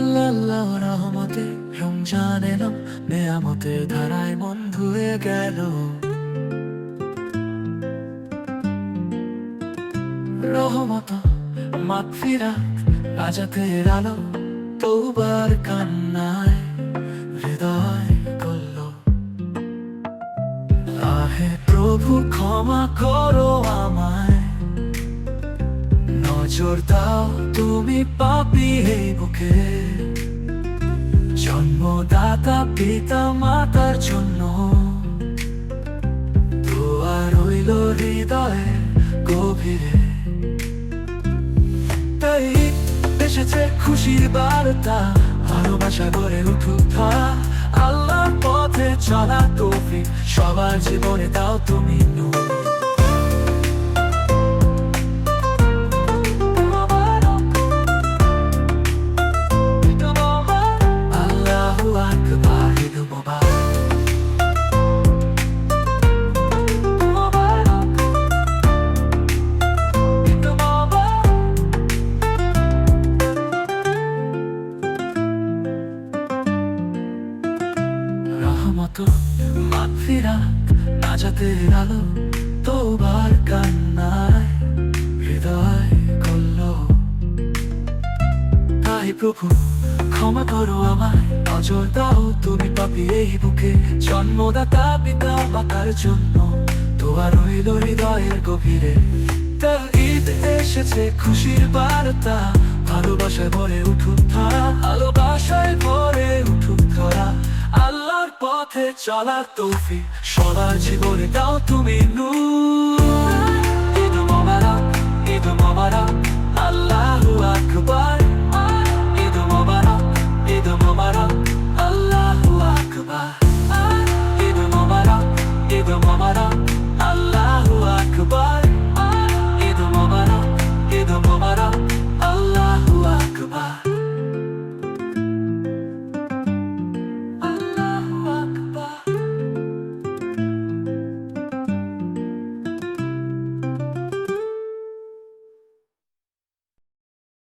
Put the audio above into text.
আল্লাহ রহমতে রমজান এলাম নেয়ামতের ধারায় মন ধুয়ে গেল। রহমত, মাগফিরাত রাজাতের আলো তৌবার কান্নায় হৃদয় করল আহে প্রভু, ক্ষমা করো আমায়। নজর দাও তুমি পাপি এই বুকে। জন্মদাতা, পিতা, মাতার জন্য। দোয়া রইল হৃদয়ে গভীরে। তাই এসেছে খুশির বার্তা, ভালোবাসা গড়ে উঠুক ধরা আল্লাহর পথে চলা তৌফিক, সবার জীবনে দাও তুমি নূর। রহমত মাগফিরাত নাজাতের আলো, তোবার কান্নায় হৃদয় করল। তাই প্রভু, ক্ষমা করো আমায়, নজর দাও তুমি পাপি এই বুকে। জন্মদাতা, পিতা মাতার জন্য তোমার রইল হৃদয়ের গভীরে। তার ঈদ এসেছে, খুশির বার্তা, ভালোবাসায় ভরে উঠুক ধরা ভালোবাসায় পথে চলার তৌফিক সবার জীবনে দাও তুমি নূর।